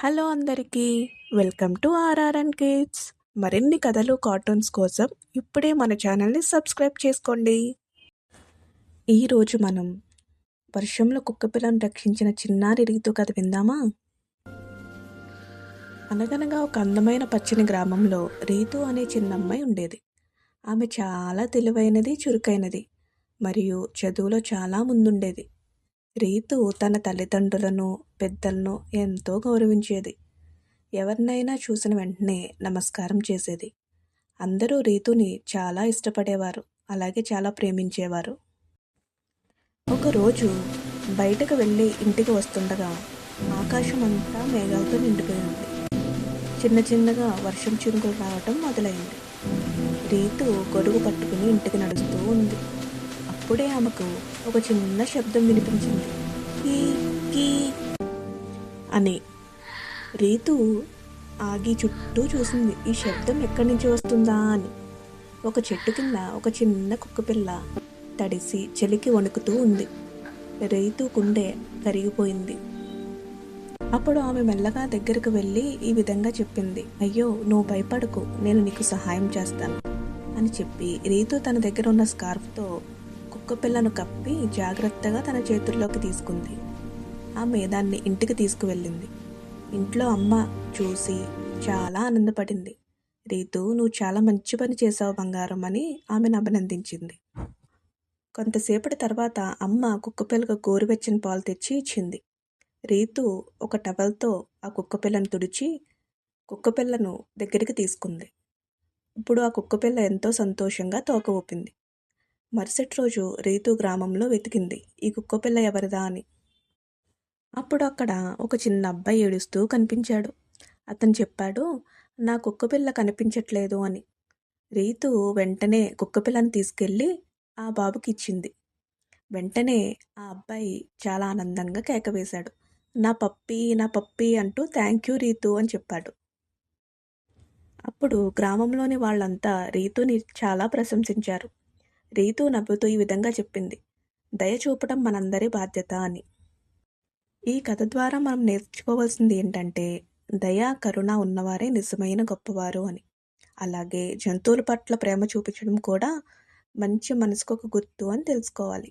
Hello అందరికీ welcome to RR and kids. మరిన్ని కథలు కార్టూన్స్ కోసం ఇప్పుడే మన ఛానల్ని సబ్స్క్రైబ్ చేసుకోండి. ఈరోజు మనం వర్షంలో కుక్కపిల్లను రక్షించిన చిన్నారి రీతు కథ విందామా? అనగనగా ఒక అందమైన పచ్చని గ్రామంలో రీతు అనే చిన్న అమ్మాయి ఉండేది. ఆమె చాలా తెలివైనది చురుకైనది మరియు చదువులో చాలా ముందుండేది. రీతు తన తల్లిదండ్రులను పెద్దలను ఎంతో గౌరవించేది. ఎవరినైనా చూసిన వెంటనే నమస్కారం చేసేది. అందరూ రీతుని చాలా ఇష్టపడేవారు అలాగే చాలా ప్రేమించేవారు. ఒకరోజు బయటకు వెళ్ళి ఇంటికి వస్తుండగా ఆకాశం అంతా మేఘాలతో నిండిపోయింది. చిన్న చిన్నగా వర్షం చినుకులు రావటం మొదలైంది. రీతు గొడుగు పట్టుకుని ఇంటికి నడుస్తూ ఉంది. అప్పుడే ఆమెకు ఒక చిన్న శబ్దం వినిపించింది. కీ కీ అని. రీతు ఆగి చుట్టూ చూసింది. ఈ శబ్దం ఎక్కడి నుంచి వస్తుందా అని. ఒక చెట్టు కింద ఒక చిన్న కుక్కపిల్ల తడిసి చలికి వణుకుతూ ఉంది. రీతు గుండె కరిగిపోయింది అప్పుడు ఆమె మెల్లగా దగ్గరకు వెళ్ళి ఈ విధంగా చెప్పింది. అయ్యో నువ్వు భయపడకు. నేను నీకు సహాయం చేస్తాను అని చెప్పి రీతు తన దగ్గర ఉన్న స్కార్ఫ్తో కుక్కపిల్లను కప్పి జాగ్రత్తగా తన చేతుల్లోకి తీసుకుంది. ఆమె దాన్ని ఇంటికి తీసుకువెళ్ళింది. ఇంట్లో అమ్మ చూసి చాలా ఆనందపడింది. రీతు నువ్వు చాలా మంచి పని చేసావు బంగారం అని ఆమెను అభినందించింది. కొంతసేపటి తర్వాత అమ్మ కుక్కపిల్లకు గోరువెచ్చని పాలు తెచ్చి ఇచ్చింది. రీతు ఒక టవల్తో ఆ కుక్కపిల్లను తుడిచి కుక్కపిల్లను దగ్గరికి తీసుకుంది. ఇప్పుడు ఆ కుక్కపిల్ల ఎంతో సంతోషంగా తోక ఊపింది. మరుసటి రోజు రీతు గ్రామంలో వెతికింది. ఈ కుక్కపిల్ల ఎవరిదా అని. అప్పుడు అక్కడ ఒక చిన్న అబ్బాయి ఏడుస్తూ కనిపించాడు. అతను చెప్పాడు నా కుక్కపిల్ల కనిపించట్లేదు అని. రీతు వెంటనే కుక్కపిల్లని తీసుకెళ్ళి ఆ బాబుకి ఇచ్చింది. వెంటనే ఆ అబ్బాయి చాలా ఆనందంగా కేక వేశాడు. నా పప్పి నా పప్పి అంటూ థ్యాంక్ యూ రీతు అని చెప్పాడు. అప్పుడు గ్రామంలోని వాళ్ళంతా రీతుని చాలా ప్రశంసించారు. రీతు నవ్వుతూ ఈ విధంగా చెప్పింది. దయ చూపడం మనందరి బాధ్యత అని. ఈ కథ ద్వారా మనం నేర్చుకోవాల్సింది ఏంటంటే దయ కరుణ ఉన్నవారే నిజమైన గొప్పవారు అని. అలాగే జంతువుల పట్ల ప్రేమ చూపించడం కూడా మంచి మనసుకు ఒక గుర్తు అని తెలుసుకోవాలి.